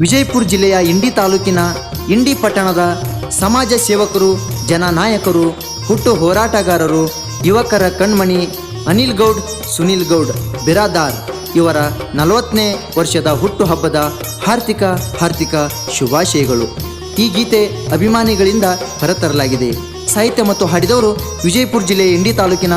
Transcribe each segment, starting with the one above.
ವಿಜಯಪುರ ಜಿಲ್ಲೆಯ ಇಂಡಿ ತಾಲೂಕಿನ ಇಂಡಿ ಪಟ್ಟಣದ ಸಮಾಜ ಸೇವಕರು, ಜನನಾಯಕರು, ಹುಟ್ಟು ಹೋರಾಟಗಾರರು, ಯುವಕರ ಕಣ್ಮಣಿ ಅನಿಲ್ ಗೌಡ್, ಸುನಿಲ್ ಗೌಡ್, ಬಿರಾದಾರ್ ಇವರ ನಲವತ್ತನೇ ವರ್ಷದ ಹುಟ್ಟುಹಬ್ಬದ ಹಾರ್ದಿಕ ಹಾರ್ದಿಕ ಶುಭಾಶಯಗಳು. ಈ ಗೀತೆ ಅಭಿಮಾನಿಗಳಿಂದ ಹೊರತರಲಾಗಿದೆ. ಸಾಹಿತ್ಯ ಮತ್ತು ಹಾಡಿದವರು ವಿಜಯಪುರ ಜಿಲ್ಲೆಯ ಇಂಡಿ ತಾಲೂಕಿನ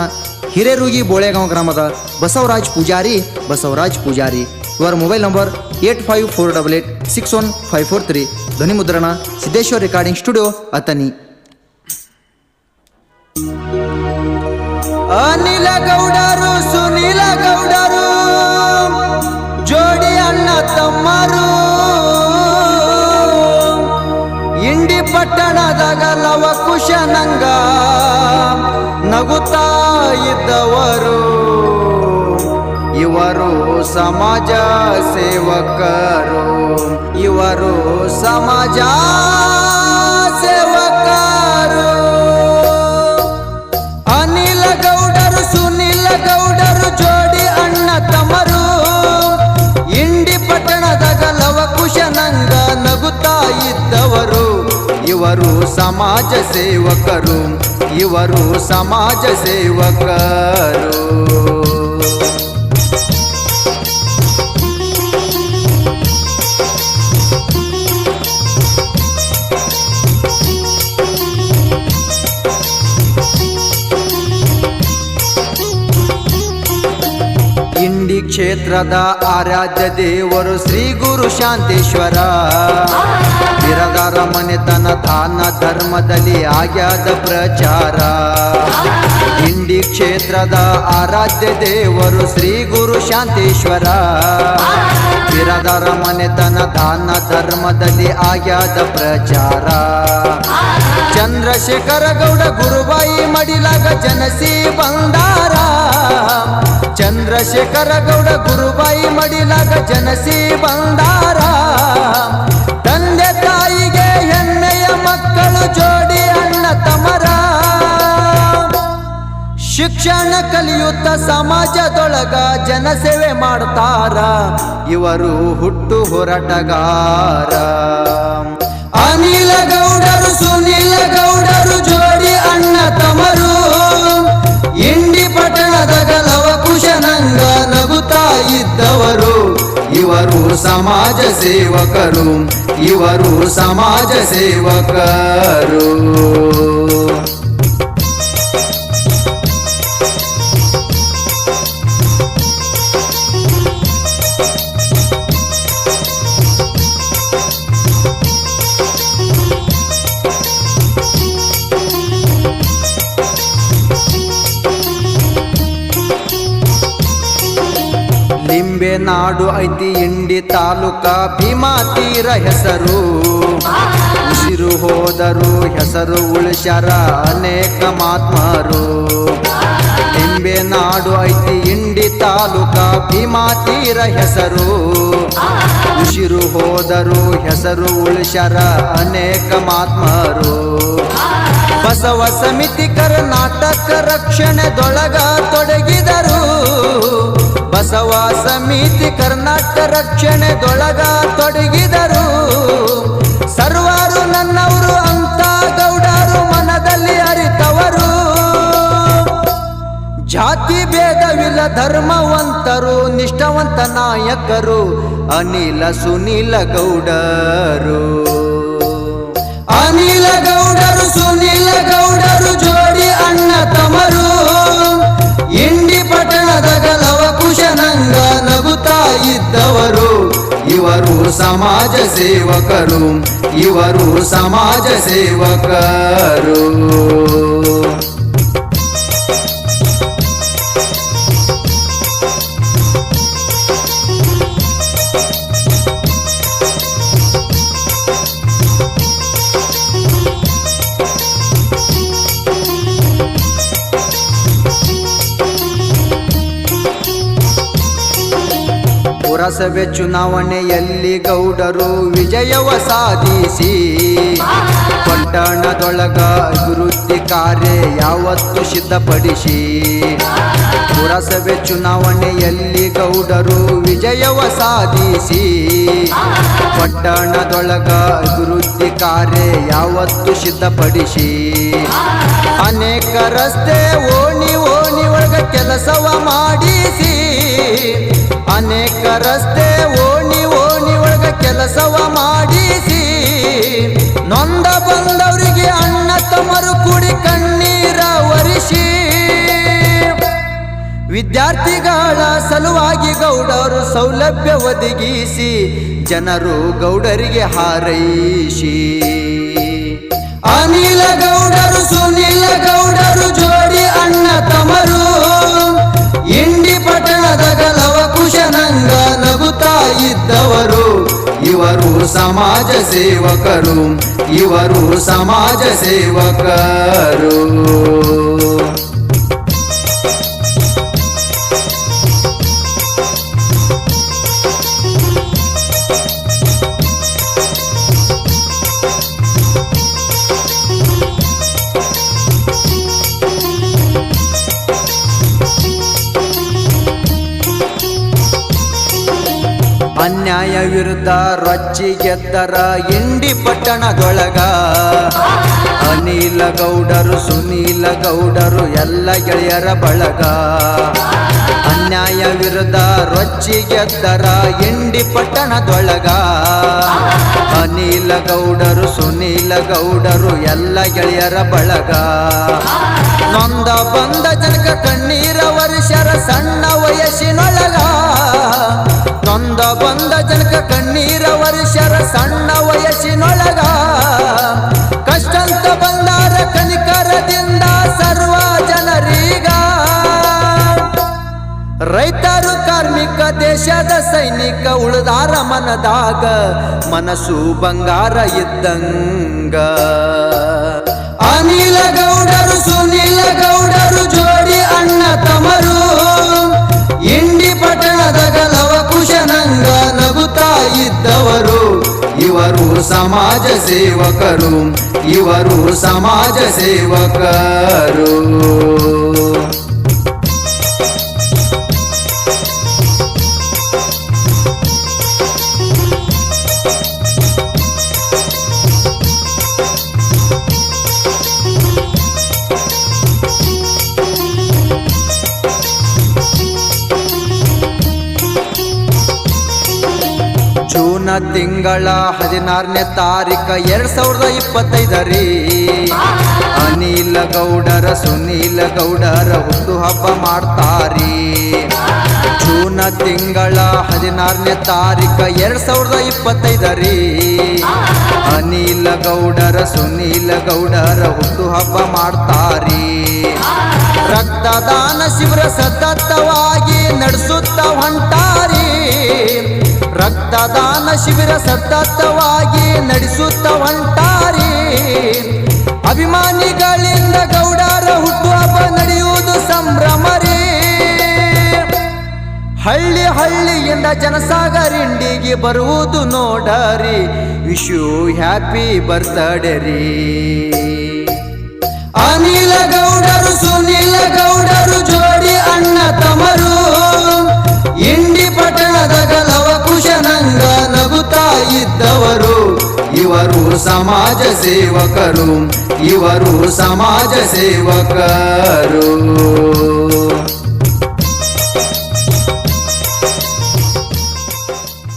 ಹಿರೇರುಗಿ ಬೋಳೆಗಾಂವ್ ಗ್ರಾಮದ ಬಸವರಾಜ್ ಪೂಜಾರಿ ಬಸವರಾಜ್ ಪೂಜಾರಿ. ಇವರ mobile number eight five four double eight six one five four three ಧ್ವನಿ ಮುದ್ರಣ ಸಿದ್ದೇಶ್ವರ್ ರೆಕಾರ್ಡಿಂಗ್ ಸ್ಟುಡಿಯೋ ಅತನಿ ಅನಿಲ ಗೌಡರು ಸುನಿಲ ಗೌಡರು ಜೋಡಿ ಅಣ್ಣ ತಮ್ಮರು ಇಂಡಿ ಪಟ್ಟಣದಾಗ ಲವ ಕುಶನಂಗ ನಗುತ್ತಾ ಇದ್ದವರು ಇವರು ಸಮಾಜ ಸೇವಕರು, ಇವರು ಸಮಾಜ ಸೇವಕರು. ಅನಿಲ ಗೌಡರು, ಸುನಿಲ ಗೌಡರು, ಜೋಡಿ ಅಣ್ಣ ತಮರು. ಇಂಡಿ ಪಟ್ಟಣದ ಗಲವ ಕುಶನಂಗ ನಗುತ್ತಾ ಇದ್ದವರು. ಇವರು ಸಮಾಜ ಸೇವಕರು, ಇವರು ಸಮಾಜ ಸೇವಕರು. ಇಂಡಿ ಕ್ಷೇತ್ರದ ಆರಾಧ್ಯ ದೇವರು ಶ್ರೀ ಗುರು ಶಾಂತೇಶ್ವರ. ಬಿರದಾರ ಮನೆತನ ದಾನ ಧರ್ಮದಲ್ಲಿ ಆಗ್ಯಾದ ಪ್ರಚಾರ. ಇಂಡಿ ಕ್ಷೇತ್ರದ ಆರಾಧ್ಯ ದೇವರು ಶ್ರೀ ಗುರು ಶಾಂತೇಶ್ವರ. ಬಿರದಾರ ಮನೆತನ ದಾನ ಧರ್ಮದಲ್ಲಿ ಆಗ್ಯಾದ ಪ್ರಚಾರ. ಚಂದ್ರಶೇಖರ ಗೌಡ ಗುರುಬಾಯಿ ಮಡಿಲಾಗ ಜನಸಿ ಬಂದಾರ ಚಂದ್ರಶೇಖರ ಗೌಡ ಗುರುಬಾಯಿ ಮಡಿಲಾಗ ಜನಸಿ ಬಂದಾರ. ತಂದೆ ತಾಯಿಗೆ ಹೆಮ್ಮೆಯ ಮಕ್ಕಳು ಜೋಡಿ ಅಣ್ಣ ತಮರ. ಶಿಕ್ಷಣ ಕಲಿಯುತ್ತ ಸಮಾಜದೊಳಗ ಜನಸೇವೆ ಮಾಡ್ತಾರ. ಇವರು ಹುಟ್ಟು ಹೋರಾಟಗಾರ. ಸಮಾಜ ಸೇವಕರು ಇವರು ಸಮಾಜ ಸೇವಕರು ನಾಡು ಐತಿ ಇಂಡಿ ತಾಲೂಕ ಭೀಮಾ ತೀರ ಹೆಸರು. ಉಸಿರು ಹೋದರು ಹೆಸರು ಉಳಿಸ್ಯಾರ ಅನೇಕ ಮಾತ್ಮರು ನಿಂಬೆ ನಾಡು ಐತಿ ಇಂಡಿ ತಾಲೂಕ ಭೀಮಾ ತೀರ ಹೆಸರು. ಉಸಿರು ಹೋದರು ಹೆಸರು ಉಳಿಸ್ಯಾರ ಅನೇಕ ಮಾತ್ಮರು ಬಸವ ಸಮಿತಿ ಕರ್ನಾಟಕ ರಕ್ಷಣೆದೊಳಗ ಕರ್ನಾಟಕ ರಕ್ಷಣೆದೊಳಗ ತೊಡಗಿದರು. ಸರ್ವರು ನನ್ನವರು ಅಂತ ಗೌಡರು ಮನದಲ್ಲಿ ಅರಿತವರು. ಜಾತಿ ಭೇದವಿಲ್ಲ ಧರ್ಮವಂತರು, ನಿಷ್ಠವಂತ ನಾಯಕರು, ಅನಿಲ ಸುನಿಲ ಗೌಡರು. ಅನಿಲ ಗೌಡರು, ಸುನಿಲ ಗೌಡರು ಜೋಡಿ ಅಣ್ಣ ತಮರು ನಗುತ್ತಾ ಇದ್ದವರು ಇವರು ಸಮಾಜ ಸೇವಕರು ಇವರು ಸಮಾಜ ಸೇವಕರು ಪುರಸಭೆ ಚುನಾವಣೆಯಲ್ಲಿ ಗೌಡರು ವಿಜಯವ ಸಾಧಿಸಿ. ಪಟ್ಟಣದೊಳಗ ಅಭಿವೃದ್ಧಿ ಕಾರ್ಯ ಯಾವತ್ತು ಸಿದ್ಧಪಡಿಸಿ. ಪುರಸಭೆ ಚುನಾವಣೆಯಲ್ಲಿ ಗೌಡರು ವಿಜಯವ ಸಾಧಿಸಿ. ಪಟ್ಟಣದೊಳಗ ಅಭಿವೃದ್ಧಿ ಕಾರ್ಯ ಯಾವತ್ತು ಸಿದ್ಧಪಡಿಸಿ. ಅನೇಕ ರಸ್ತೆ ಓಣಿ ಒಳಗ ಕೆಲಸವ ಮಾಡಿಸಿ, ಅನೇಕ ರಸ್ತೆ ಓಣಿ ಓಣಿ ಒಳಗ ಕೆಲಸವ ಮಾಡಿಸಿ, ನೊಂದ ಬಂದವರಿಗೆ ಅಣ್ಣ ತಮರು ಕುಡಿ ಕಣ್ಣೀರ ಒರಿಸಿ. ವಿದ್ಯಾರ್ಥಿಗಳ ಸಲುವಾಗಿ ಗೌಡರು ಸೌಲಭ್ಯ ಒದಗಿಸಿ, ಜನರು ಗೌಡರಿಗೆ ಹಾರೈಸಿ. ಅನಿಲ ಗೌಡರು, ಸುನಿಲ ಗೌಡರು ಸಮಾಜ ಸೇವಕರು ಇವರು ಸಮಾಜ ಸೇವಕರು ಅನ್ಯಾಯ ವಿರುದ್ಧ ರೊಚ್ಚಿ ಗೆದ್ದರ ಇಂಡಿ ಪಟ್ಟಣದೊಳಗ. ಅನಿಲ ಗೌಡರು, ಸುನೀಲ ಗೌಡರು ಎಲ್ಲ ಗೆಳೆಯರ ಬಳಗ. ಅನ್ಯಾಯ ವಿರುದ್ಧ ರೊಚ್ಚಿ ಗೆದ್ದರ ಇಂಡಿ ಪಟ್ಟಣದೊಳಗ. ಅನಿಲ ಗೌಡರು, ಸುನೀಲ ಗೌಡರು ಎಲ್ಲ ಗೆಳೆಯರ ಬಳಗ. ನೊಂದ ಬಂದ ಜನಕ ಕಣ್ಣೀರ ವರ್ಷರ ಸಣ್ಣ ವಯಸ್ಸಿನೊಳಗ. ನೊಂದ ಬಂದ ಜನಕ ಕಣ್ಣೀರ ವರ್ಷರ ಸಣ್ಣ ವಯಸ್ಸಿನೊಳಗ ಕಷ್ಟಂತ ಬಂದಾರ ಕನಿಕರದಿಂದ ಸರ್ವ ಜನರೀಗ. ರೈತರು ಕಾರ್ಮಿಕ ದೇಶದ ಸೈನಿಕ ಉಳಿದಾರ ಮನದಾಗ ಮನಸ್ಸು ಬಂಗಾರ ಇದ್ದಂಗ. ಅನಿಲ ಗೌಡರು, ಸುನಿಲ ಗೌಡರು ಜೋಡಿ ಅಣ್ಣ ತಮರು. ಸಮಾಜ ಸೇವಕರು ಇವರು ಸಮಾಜ ಸೇವಕರು ತಿಂಗಳ ಹದಿನಾರನೇ ತಾರೀಕ ಎರಡ್ ಸಾವಿರದ ಇಪ್ಪತ್ತೈದರಿ. ಅನಿಲ ಗೌಡರ ಸುನೀಲ ಗೌಡರ ಹುಟ್ಟು ಹಬ್ಬ ಮಾಡ್ತಾರಿ. ಜೂನ ತಿಂಗಳ ಹದಿನಾರನೇ ತಾರೀಕ ಎರಡ್ ಸಾವಿರದ ಇಪ್ಪತ್ತೈದರಿ. ಅನಿಲ ಗೌಡರ ಸುನೀಲ ಗೌಡರ ಹುಟ್ಟು ಹಬ್ಬ ಮಾಡ್ತಾರಿ. ರಕ್ತದಾನ ಶಿವರ ಸತತವಾಗಿ ಶಿಬಿರ ಸತತವಾಗಿ ನಡೆಸುತ್ತ ಹೊಂಟಾರಿ ಅಭಿಮಾನಿಗಳಿಂದ ಗೌಡರ ಹುಟ್ಟುಹಬ್ಬ ನಡೆಯುವುದು ಸಂಭ್ರಮರಿ. ಹಳ್ಳಿ ಹಳ್ಳಿಯಿಂದ ಜನಸಾಗರಿಂಡಿಗೆ ಬರುವುದು ನೋಡರಿ. ವಿಶು ಹ್ಯಾಪಿ ಬರ್ತ್ಡೇ ರೀ. ಅನಿಲ ಗೌಡರು, ಸುನಿಲ ಗೌಡರು ಜೋಡಿ ಅಣ್ಣ ತಮರು. ಸಮಾಜ ಸೇವಕರು ಇವರು ಸಮಾಜ ಸೇವಕರು